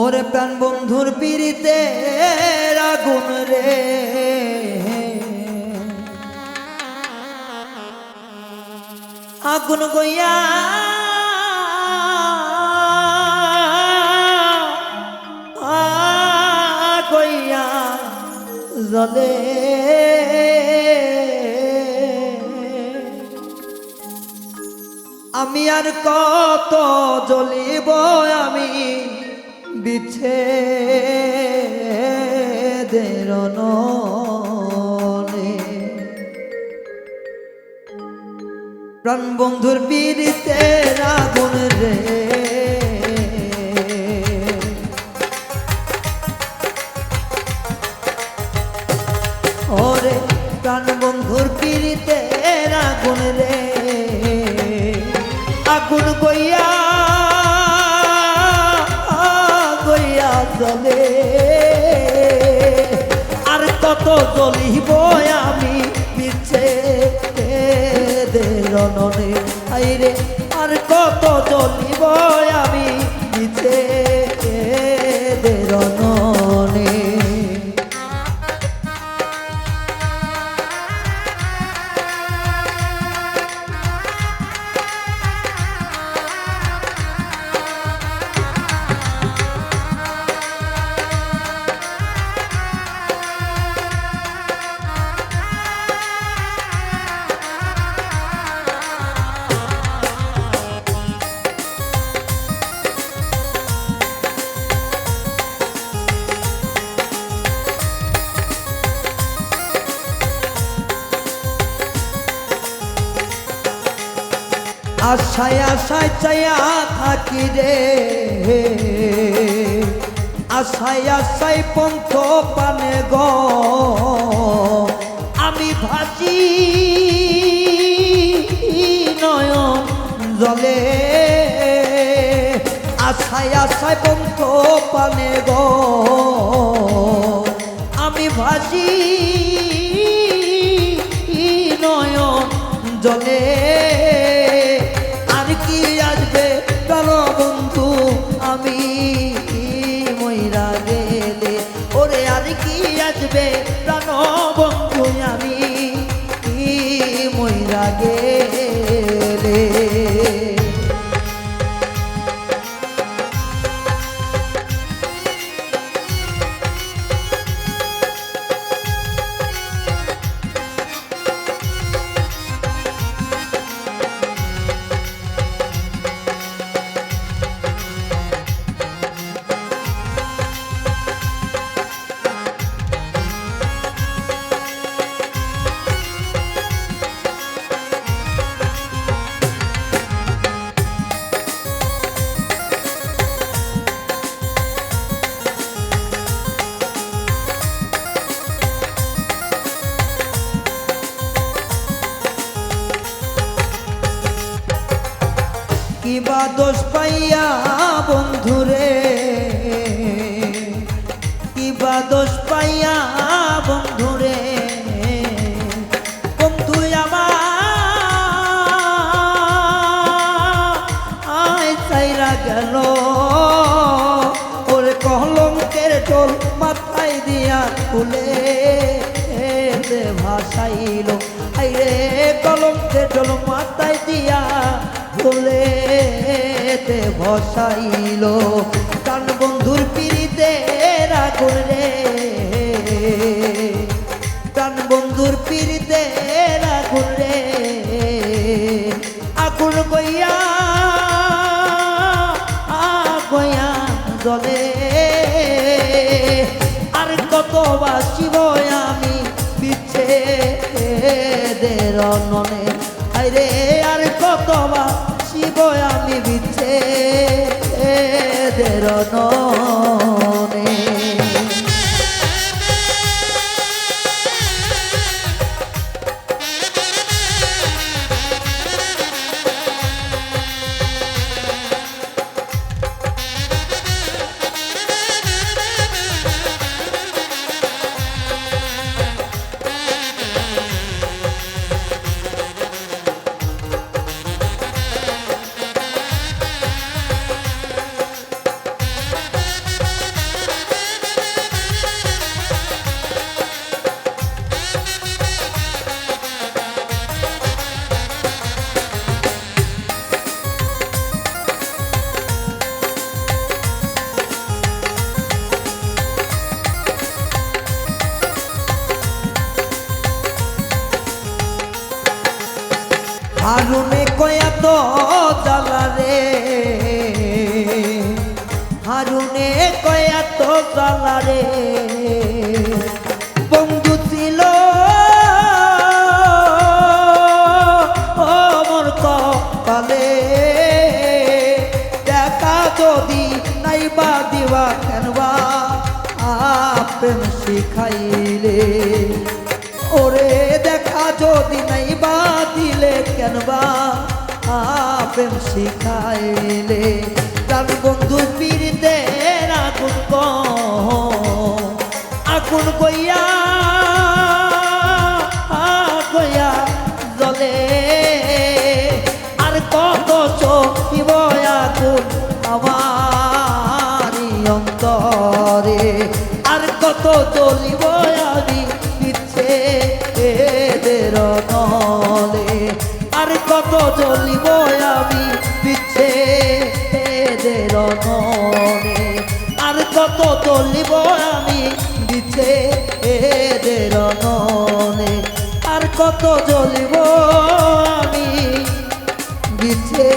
ওরে প্রাণ বন্ধুর পিড়িতে আগুন রে। আগুন গইয়া গইয়া জলে আমি আর কত জ্বলিব আমি? বিছে প্রাণ বন্ধুর বীরিতে আগুন রে। ওরে প্রাণ বন্ধুর পিড়িতে আগুন রে। আগুন গইয়া জ্বলিব আমি পিছে রননে আইরে আর কত জ্বলিব আমি পিছে রননে আশায় আশায় চাইয়া থাকি রে। আশায় আশায় পন্থ পানে গ। আমি ভাজি নয়ন জলে। আশায় আশায় পন্থ পানে গ। আমি ভাজি নয়ন জলে। কিবা দোষ পাইয়া বন্ধুরে। কিবা দোষ পাইয়া বন্ধুরে। বন্ধু আমার। আয় চাইরা গেল। ওরে কলঙ্কের দিয়া ফুলে ভসাইল কান বন্ধুর পিড়িতে রাগুন রে। কান বন্ধুর পিড়িতে রাগুন রে। আগুন গইয়া গইয়া জলে আর কত বাসিব আমি পিছে দের ননে আরে আর কত বাসিব আমি পিছে দের হারুনে কয়া তো জ্বালা রে হারুনে কয়া তো জ্বালা রে বন্ধু ছিল। অমর কপালে দেখা যদি নাইবা দিবা কেনবা আপন শিখাইলে। ওরে দেখ যদি নাই বা দিলে কেনবা আপেম শিখাইলে। তার বন্ধু পীড়িতে আগুন আগুন কইয়া কইয়া জলে আর কত চকিব আগুন আমারি অন্তরে। আর কত জ্বলিব আমি পিছে কত জ্বলিব আমি এদের নলে আর কত জ্বলিব আমি আর কত জ্বলিব আমি বিছে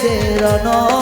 দের নলে